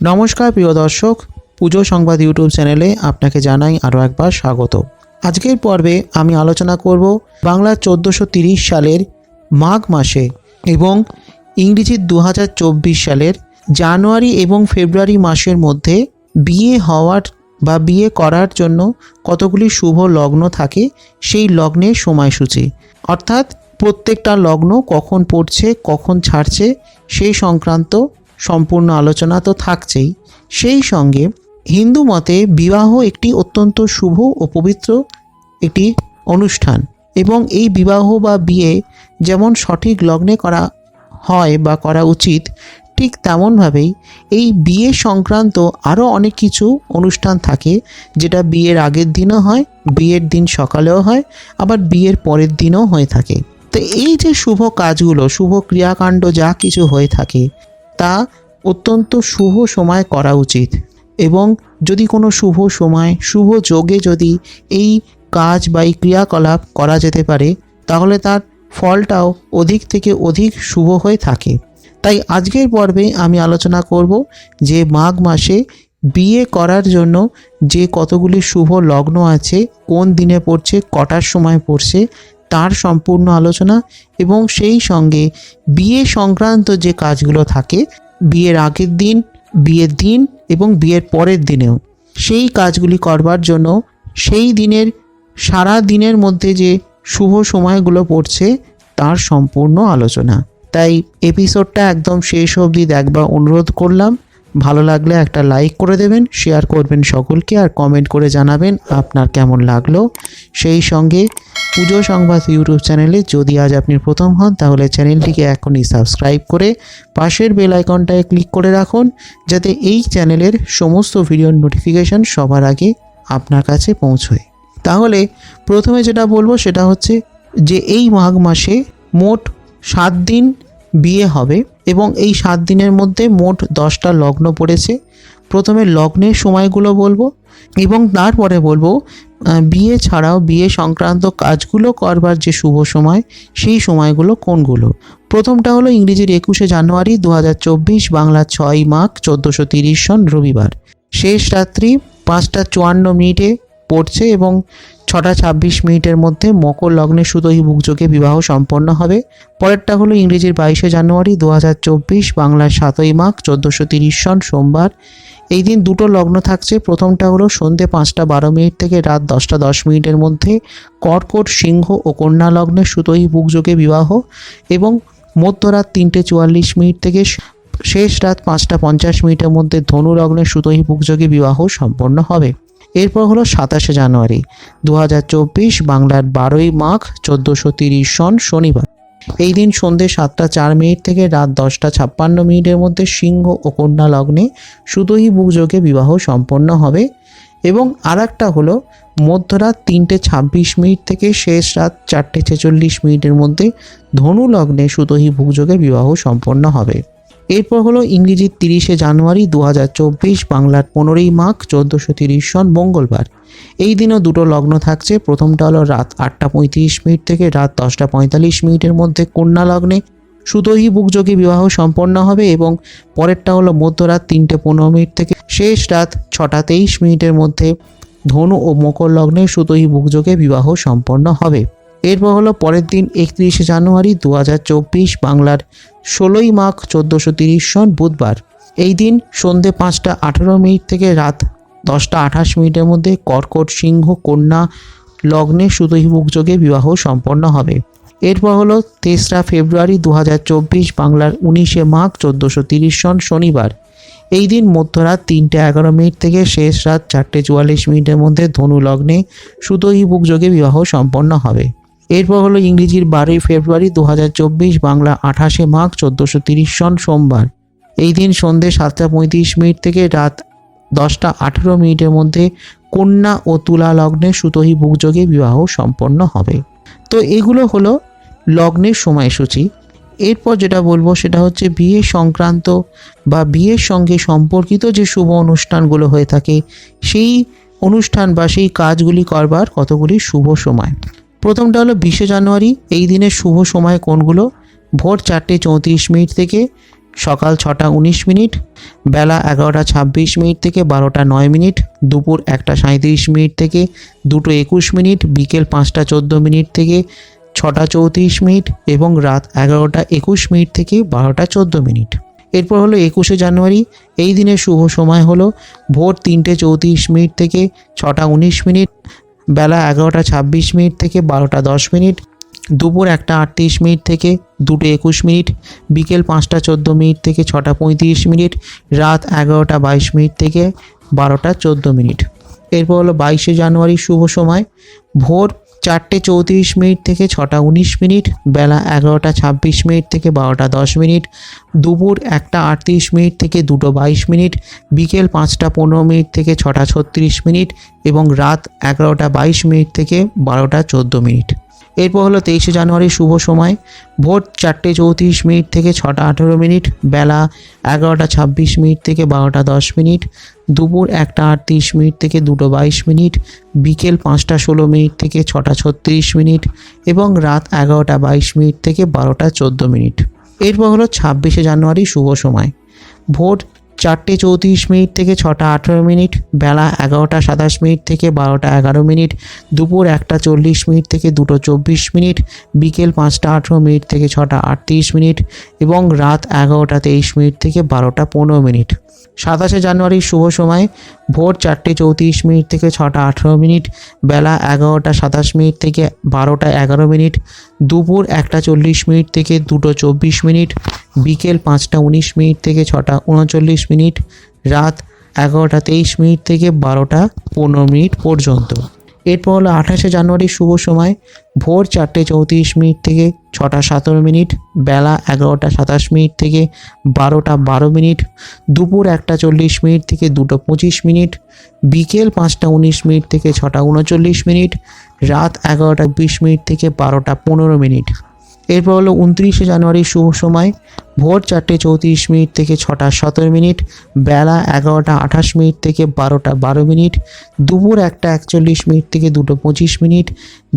নমস্কার, প্রিয় দর্শক। পুজো সংবাদ ইউটিউব চ্যানেলে আপনাকে জানাই আরও একবার স্বাগত। আজকের পর্বে আমি আলোচনা করব বাংলা চোদ্দোশো সালের মাঘ মাসে এবং ইংরেজির দু হাজার চব্বিশ সালের জানুয়ারি এবং ফেব্রুয়ারি মাসের মধ্যে বিয়ে হওয়ার বা বিয়ে করার জন্য কতগুলি শুভ লগ্ন থাকে সেই লগ্নের সময়সূচি। অর্থাৎ প্রত্যেকটা লগ্ন কখন পড়ছে, কখন ছাড়ছে সেই সংক্রান্ত সম্পূর্ণ আলোচনা তো থাকছেই। সেই সঙ্গে হিন্দু মতে বিবাহ একটি অত্যন্ত শুভ ও পবিত্র একটি অনুষ্ঠান এবং এই বিবাহ বা বিয়ে যেমন সঠিক লগ্নে করা হয় বা করা উচিত, ঠিক তেমনভাবেই এই বিয়ে সংক্রান্ত আরও অনেক কিছু অনুষ্ঠান থাকে, যেটা বিয়ের আগের দিনও হয়, বিয়ের দিন সকালেও হয়, আবার বিয়ের পরের দিনও হয়ে থাকে। তো এই যে শুভ কাজগুলো, শুভ ক্রিয়াকাণ্ড যা কিছু হয়ে থাকে তা অত্যন্ত শুভ সময় করা উচিত। এবং যদি কোনো শুভ সময়, শুভ যোগে যদি এই কাজ বা এই ক্রিয়াকলাপ করা যেতে পারে, তাহলে তার ফলটাও অধিক থেকে অধিক শুভ হয়ে থাকে। তাই আজকের পর্বে আমি আলোচনা করব যে মাঘ মাসে বিয়ে করার জন্য যে কতগুলি শুভ লগ্ন আছে, কোন দিনে পড়ছে, কটার সময় পড়ছে তার সম্পূর্ণ আলোচনা এবং সেই সঙ্গে বিয়ে সংক্রান্ত যে কাজগুলো থাকে, বিয়ের আগের দিন, বিয়ের দিন এবং বিয়ের পরের দিনেও, সেই কাজগুলি করবার জন্য সেই দিনের, সারা দিনের মধ্যে যে শুভ সময়গুলো পড়ছে, তার সম্পূর্ণ আলোচনা। তাই এপিসোডটা একদম শেষ অবধি দেখবার অনুরোধ করলাম। ভালো লাগলে একটা লাইক করে দেবেন শেয়ার করবেন সকলকে আর কমেন্ট করে জানাবেন আপনার কেমন লাগল। সেই সঙ্গে পুজো সংবাদ ইউটিউব চ্যানেলে যদি আজ আপনি প্রথম হন, তাহলে চ্যানেলটিকে এখনই সাবস্ক্রাইব করে পাশের বেল আইকনটায় ক্লিক করে রাখুন, যাতে এই চ্যানেলের সমস্ত ভিডিওর নোটিফিকেশন সবার আগে আপনার কাছে পৌঁছয়। তাহলে প্রথমে যেটা বলব সেটা হচ্ছে যে এই মাঘ মাসে মোট সাত দিন বিয়ে হবে এবং এই সাত দিনের মধ্যে মোট দশটা লগ্ন পড়েছে। প্রথমে লগ্নের সময়গুলো বলব এবং তারপরে বলব বিয়ে ছাড়াও বিয়ে সংক্রান্ত কাজগুলো করবার যে শুভ সময়, সেই সময়গুলো কোনগুলো? প্রথমটা হলো ইংরেজির একুশে জানুয়ারি দু বাংলা ছয় মাঘ চোদ্দোশো তিরিশ সন রবিবার। শেষ রাত্রি পাঁচটা চুয়ান্ন মিনিটে পড়ছে এবং ছটা ছাব্বিশ মিনিটের মধ্যে মকর লগ্নে সুদহী বুকযোগে বিবাহ সম্পন্ন হবে। পরেরটা হলো ইংরেজির বাইশে জানুয়ারি দু হাজার চব্বিশ, বাংলার সাতই মাঘ চোদ্দোশো তিরিশ সন সোমবার। এই দিন দুটো লগ্ন থাকছে। প্রথমটা হলো সন্ধে পাঁচটা বারো মিনিট থেকে রাত দশটা দশ মিনিটের মধ্যে কর্কট সিংহ ও কন্যা লগ্নে সুতোই বুকযোগে বিবাহ এবং মধ্যরাত তিনটে চুয়াল্লিশ মিনিট থেকে শেষ রাত পাঁচটা পঞ্চাশ মিনিটের মধ্যে ধনু লগ্নে সুতোই বুকযোগে বিবাহ সম্পন্ন হবে। এরপর হলো সাতাশে জানুয়ারি। দু হাজার চব্বিশ বাংলার বারোই মাঘ চোদ্দোশো তিরিশ সন শনিবার। এই দিন সন্ধে সাতটা চার মিনিট থেকে রাত দশটা ছাপ্পান্ন মিনিটের মধ্যে সিংহ ও কন্যা লগ্নে সুতোহি বুকযোগে বিবাহ সম্পন্ন হবে। এবং আর একটা হলো, মধ্যরাত তিনটে ছাব্বিশ মিনিট থেকে শেষ রাত চারটে ছেচল্লিশ মিনিটের মধ্যে ধনু লগ্নে সুতোহি ভুগযোগে বিবাহ সম্পন্ন হবে। এরপর হলো ইংরেজির তিরিশে জানুয়ারি দু হাজার চব্বিশ, বাংলার পনেরোই মাঘ চোদ্দোশো তিরিশ সন মঙ্গলবার। এই দিনও দুটো লগ্ন থাকছে। প্রথমটা হলো রাত আটটা পঁয়ত্রিশ মিনিট থেকে রাত দশটা পঁয়তাল্লিশ মিনিটের মধ্যে কন্যা লগ্নে। সুতোহি বুকযোগে বিবাহ সম্পন্ন হবে এবং পরেরটা হলো মধ্যরাত তিনটে পনেরো মিনিট থেকে শেষ রাত ছটা তেইশ মিনিটের মধ্যে ধনু ও মকর লগ্নে সুতোহি বুকযোগে বিবাহ সম্পন্ন হবে। এরপর হলো পরের দিন একত্রিশে জানুয়ারি দু হাজার চব্বিশ বাংলার ষোলোই মাঘ চোদ্দোশো তিরিশ সন বুধবার। এই দিন সন্ধে পাঁচটা আঠারো মিনিট থেকে রাত দশটা আঠাশ মিনিটের মধ্যে কর্কট সিংহ কন্যা লগ্নে সুতোহি বুকযোগে বিবাহ সম্পন্ন হবে। এরপর হলো তেসরা ফেব্রুয়ারি দু হাজার চব্বিশ বাংলার উনিশে মাঘ চোদ্দোশো তিরিশ সন শনিবার। এই দিন মধ্যরাত তিনটে এগারো মিনিট থেকে শেষ রাত চারটে চুয়াল্লিশ মিনিটের মধ্যে ধনু লগ্নে সুতোহি বুকযোগে বিবাহ সম্পন্ন হবে। এরপর হলো ইংরেজির বারোই ফেব্রুয়ারি দু হাজার চব্বিশ বাংলা আঠাশে মাঘ চোদ্দোশো সন সোমবার। এই দিন সন্ধে সাতটা পঁয়ত্রিশ মিনিট থেকে রাত দশটা আঠেরো মিনিটের মধ্যে কন্যা ও তুলা লগ্নে সুতোহি বুকযোগে বিবাহ সম্পন্ন হবে। তো এগুলো হলো লগ্নের সময়সূচি। এরপর যেটা বলব সেটা হচ্ছে বিয়ে সংক্রান্ত বা বিয়ের সঙ্গে সম্পর্কিত যে শুভ অনুষ্ঠানগুলো হয়ে থাকে, সেই অনুষ্ঠান বা সেই কাজগুলি করবার কতগুলি শুভ সময়। প্রথমটা হলো বিশে জানুয়ারি, এই দিনের শুভ সময় কোনগুলো? ভোর চারটে চৌত্রিশ মিনিট থেকে সকাল ছটা উনিশ মিনিট, বেলা এগারোটা ছাব্বিশ মিনিট থেকে বারোটা নয় মিনিট, দুপুর একটা সাঁত্রিশ মিনিট থেকে দুটো একুশ মিনিট, বিকেল পাঁচটা চোদ্দ মিনিট থেকে ছটা চৌত্রিশ মিনিট এবং রাত এগারোটা একুশ মিনিট থেকে বারোটা চোদ্দ মিনিট। এরপর হলো একুশে জানুয়ারি, এই দিনের শুভ সময় হলো ভোর তিনটে চৌত্রিশ মিনিট থেকে ছটা উনিশ মিনিট বেলা এগারোটা ছাব্বিশ মিনিট থেকে বারোটা দশ মিনিট, দুপুর একটা আটত্রিশ মিনিট থেকে দুটো একুশ মিনিট, বিকেল পাঁচটা চোদ্দ মিনিট থেকে ছটা পঁয়ত্রিশ মিনিট, রাত এগারোটা বাইশ মিনিট থেকে বারোটা চোদ্দ মিনিট। এরপর হলো বাইশে জানুয়ারি শুভ সময়। ভোর চারটে চৌত্রিশ মিনিট থেকে ছটা উনিশ মিনিট, বেলা এগারোটা ছাব্বিশ মিনিট থেকে বারোটা দশ মিনিট, দুপুর একটা আটত্রিশ মিনিট থেকে দুটো বাইশ মিনিট, বিকেল পাঁচটা পনেরো মিনিট থেকে ছটা ছত্রিশ মিনিট এবং রাত এগারোটা বাইশ মিনিট থেকে বারোটা চোদ্দ মিনিট। এরপর হলো তেইশে জানুয়ারি শুভ সময়। ভোর চারটে চৌত্রিশ মিনিট থেকে ছটা আঠেরো মিনিট, বেলা এগারোটা ছাব্বিশ মিনিট থেকে বারোটা দশ মিনিট, দুপুর একটা আটত্রিশ মিনিট থেকে দুটো বাইশ মিনিট, বিকেল পাঁচটা ষোলো মিনিট থেকে ছটা ছত্রিশ মিনিট এবং রাত এগারোটা বাইশ মিনিট থেকে বারোটা চোদ্দ মিনিট। এরপর হলো ছাব্বিশে জানুয়ারি শুভ সময়। ভোর চারটে চৌত্রিশ মিনিট থেকে ছটা আঠেরো মিনিট, বেলা এগারোটা সাতাশ মিনিট থেকে বারোটা এগারো মিনিট, দুপুর একটা চল্লিশ মিনিট থেকে দুটো চব্বিশ মিনিট, বিকেল পাঁচটা আঠেরো মিনিট থেকে ছটা আটত্রিশ মিনিট এবং রাত এগারোটা তেইশ মিনিট থেকে বারোটা পনেরো মিনিট। সাতাশে জানুয়ারির শুভ সময়। ভোর চারটে চৌত্রিশ মিনিট থেকে ছটা আঠেরো মিনিট। বেলা এগারোটা সাতাশ মিনিট থেকে বারোটা এগারো মিনিট। দুপুর একটা চল্লিশ মিনিট থেকে দুটো চব্বিশ মিনিট। বিকেল পাঁচটা উনিশ মিনিট থেকে ছটা উনচল্লিশ মিনিট। রাত এগারোটা তেইশ মিনিট থেকে বারোটা পনেরো মিনিট পর্যন্ত। এরপর হলো আঠাশে জানুয়ারি শুভ সময়, ভোর চারটে চৌত্রিশ মিনিট থেকে ছটা সতেরো মিনিট, বেলা এগারোটা সাতাশ মিনিট থেকে বারোটা বারো মিনিট, দুপুর একটা চল্লিশ মিনিট থেকে দুটো পঁচিশ মিনিট, বিকেল পাঁচটা উনিশ মিনিট থেকে ছটা উনচল্লিশ মিনিট, রাত এগারোটা বিশ মিনিট থেকে বারোটা পনেরো মিনিট। এরপর হলো উনত্রিশে জানুয়ারি শুভ সময়। ভোর চারটে চৌত্রিশ মিনিট থেকে ছটা সতেরো মিনিট, বেলা এগারোটা আঠাশ মিনিট থেকে বারোটা বারো মিনিট, দুপুর একটা একচল্লিশ মিনিট থেকে দুটো পঁচিশ মিনিট,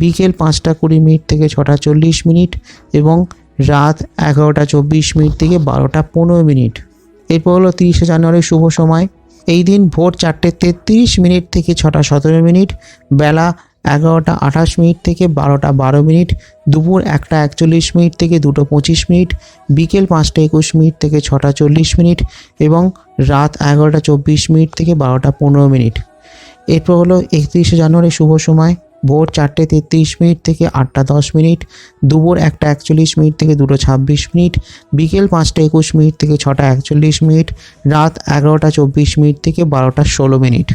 বিকেল পাঁচটা কুড়ি মিনিট থেকে ছটা চল্লিশ মিনিট এবং রাত এগারোটা চব্বিশ মিনিট থেকে বারোটা পনেরো মিনিট। এরপর হলো তিরিশে জানুয়ারি শুভ সময়। এই দিন ভোর চারটে তেত্রিশ মিনিট থেকে ছটা সতেরো মিনিট, বেলা এগারোটা আঠাশ মিনিট থেকে বারোটা বারো মিনিট, দুপুর একটা একচল্লিশ মিনিট থেকে দুটো পঁচিশ মিনিট, বিকেল পাঁচটা একুশ মিনিট থেকে ছটা চল্লিশ মিনিট এবং রাত এগারোটা চব্বিশ মিনিট থেকে বারোটা পনেরো মিনিট। এরপর হলো একত্রিশে জানুয়ারি শুভ সময়, ভোর চারটে তেত্রিশ মিনিট থেকে আটটা দশ মিনিট, দুপুর একটা একচল্লিশ মিনিট থেকে দুটো ছাব্বিশ মিনিট, বিকেল পাঁচটা একুশ মিনিট থেকে ছটা একচল্লিশ মিনিট, রাত এগারোটা চব্বিশ মিনিট থেকে বারোটা ষোলো মিনিট।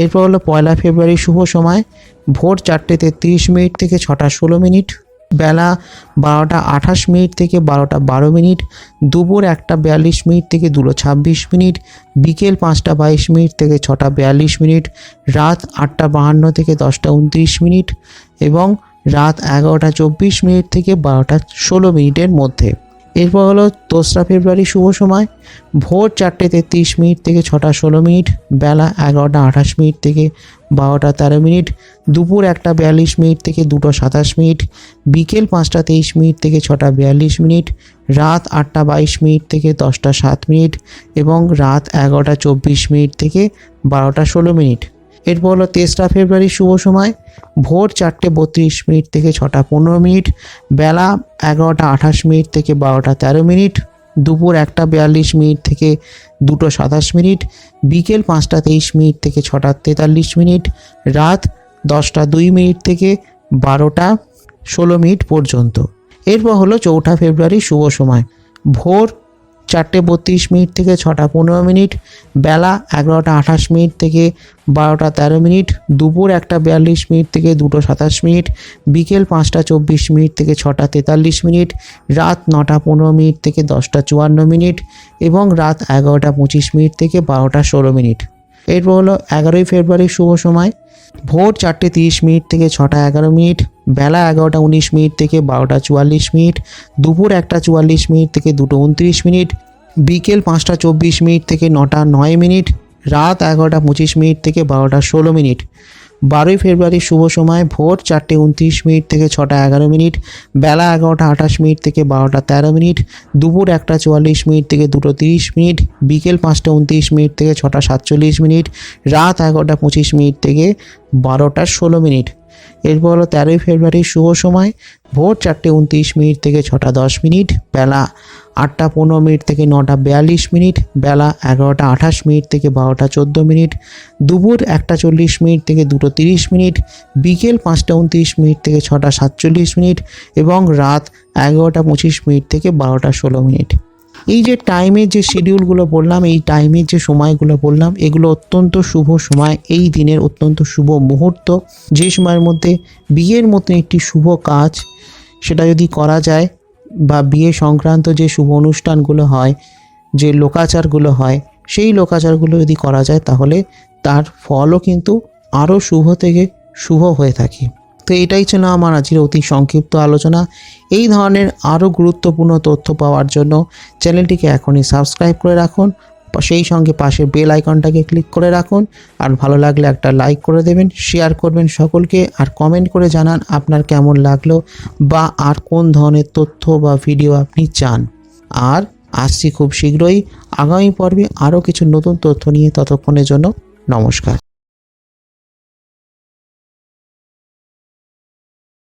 এরপর হলো পয়লা ফেব্রুয়ারি শুভ সময়, ভোর চারটে তেত্রিশ মিনিট থেকে ছটা ষোলো মিনিট, বেলা বারোটা আঠাশ মিনিট থেকে বারোটা বারো মিনিট, দুপুর একটা বিয়াল্লিশ মিনিট থেকে দুটো ছাব্বিশ মিনিট, বিকেল পাঁচটা বাইশ মিনিট থেকে ছটা বিয়াল্লিশ মিনিট, রাত আটটা বাহান্ন থেকে দশটা উনত্রিশ মিনিট এবং রাত এগারোটা চব্বিশ মিনিট থেকে বারোটা ষোলো মিনিটের মধ্যে। এরপর হলো দোসরা ফেব্রুয়ারি শুভ সময়। ভোর চারটে তেত্রিশ মিনিট থেকে ছটা ষোলো মিনিট, বেলা এগারোটা আঠাশ মিনিট থেকে বারোটা তেরো মিনিট, দুপুর একটা বিয়াল্লিশ মিনিট থেকে দুটো সাতাশ মিনিট, বিকেল পাঁচটা তেইশ মিনিট থেকে ছটা বিয়াল্লিশ মিনিট, রাত আটটা বাইশ মিনিট থেকে দশটা সাত মিনিট এবং রাত এগারোটা চব্বিশ মিনিট থেকে বারোটা ষোলো মিনিট। এরপর হলো তেসরা ফেব্রুয়ারি শুভ সময়, ভোর চারটে বত্রিশ মিনিট থেকে ছটা পনেরো মিনিট, বেলা এগারোটা আঠাশ মিনিট থেকে বারোটা তেরো মিনিট, দুপুর একটা বিয়াল্লিশ মিনিট থেকে দুটো সাতাশ মিনিট, বিকেল পাঁচটা তেইশ মিনিট থেকে ছটা তেতাল্লিশ মিনিট, রাত দশটা দুই মিনিট থেকে বারোটা ষোলো মিনিট পর্যন্ত। এরপর হলো চৌঠা ফেব্রুয়ারি শুভ সময়, ভোর চারটে বত্রিশ মিনিট থেকে ছটা পনেরো মিনিট, বেলা এগারোটা আঠাশ মিনিট থেকে বারোটা তেরো মিনিট, দুপুর একটা বিয়াল্লিশ মিনিট থেকে দুটো সাতাশ মিনিট, বিকেল পাঁচটা চব্বিশ মিনিট থেকে ছটা তেতাল্লিশ মিনিট, রাত নটা পনেরো মিনিট থেকে দশটা চুয়ান্ন মিনিট এবং রাত এগারোটা পঁচিশ মিনিট থেকে বারোটা ষোলো মিনিট। এরপর হলো এগারোই ফেব্রুয়ারি শুভ সময়। ভোর চারটে তিরিশ মিনিট থেকে ছটা এগারো মিনিট বেলা এগারোটা উনিশ মিনিট থেকে বারোটা চুয়াল্লিশ মিনিট, দুপুর একটা চুয়াল্লিশ মিনিট থেকে দুটো উনত্রিশ মিনিট, বিকেল পাঁচটা চব্বিশ মিনিট থেকে নটা নয় মিনিট, রাত এগারোটা পঁচিশ মিনিট থেকে বারোটা ষোলো মিনিট। বারোই ফেব্রুয়ারি শুভ সময়, ভোর চারটে উনত্রিশ মিনিট থেকে ছটা এগারো মিনিট, বেলা এগারোটা আঠাশ মিনিট থেকে বারোটা তেরো মিনিট, দুপুর একটা চুয়াল্লিশ মিনিট থেকে দুটো তিরিশ মিনিট, বিকেল পাঁচটা উনত্রিশ মিনিট থেকে ছটা সাতচল্লিশ মিনিট, রাত এগারোটা পঁচিশ মিনিট থেকে বারোটা ষোলো মিনিট। এরপর হলো তেরোই ফেব্রুয়ারি শুভ সময়, ভোর চারটে উনত্রিশ মিনিট থেকে ছটা দশ মিনিট, বেলা আটটা পনেরো মিনিট থেকে নটা বিয়াল্লিশ মিনিট, বেলা এগারোটা আঠাশ মিনিট থেকে বারোটা চোদ্দ মিনিট, দুপুর একটা চল্লিশ মিনিট থেকে দুটো তিরিশ মিনিট, বিকেল পাঁচটা উনত্রিশ মিনিট থেকে ছটা সাতচল্লিশ মিনিট এবং রাত এগারোটা পঁচিশ মিনিট থেকে বারোটা ষোলো মিনিট। এই যে টাইমের যে শিডিউলগুলো বললাম, এই টাইমের যে সময়গুলো বললাম, এগুলো অত্যন্ত শুভ সময়। এই দিনের অত্যন্ত শুভ মুহূর্ত। যে সময়ের মধ্যে বিয়ের মতন একটি শুভ কাজ, সেটা যদি করা যায় বা বিয়ে সংক্রান্ত যে শুভ অনুষ্ঠানগুলো হয়, যে লোকাচারগুলো হয়, সেই লোকাচারগুলো যদি করা যায়, তাহলে তার ফলও কিন্তু আরও শুভ থেকে শুভ হয়ে থাকে। তো এটাই ছিল আমার আজকের অতি সংক্ষিপ্ত আলোচনা। এই ধরনের আরও গুরুত্বপূর্ণ তথ্য পাওয়ার জন্য চ্যানেলটিকে এখনই সাবস্ক্রাইব করে রাখুন। সেই সঙ্গে পাশের বেল আইকনটাকে ক্লিক করে রাখুন। আর ভালো লাগলে একটা লাইক করে দেবেন, শেয়ার করবেন সকলকে, আর কমেন্ট করে জানান আপনার কেমন লাগল বা আর কোন ধরনের তথ্য বা ভিডিও আপনি চান। আর আসছি খুব শীঘ্রই। আগামী পর্বে আরও কিছু নতুন তথ্য নিয়ে ততক্ষণের জন্য নমস্কার।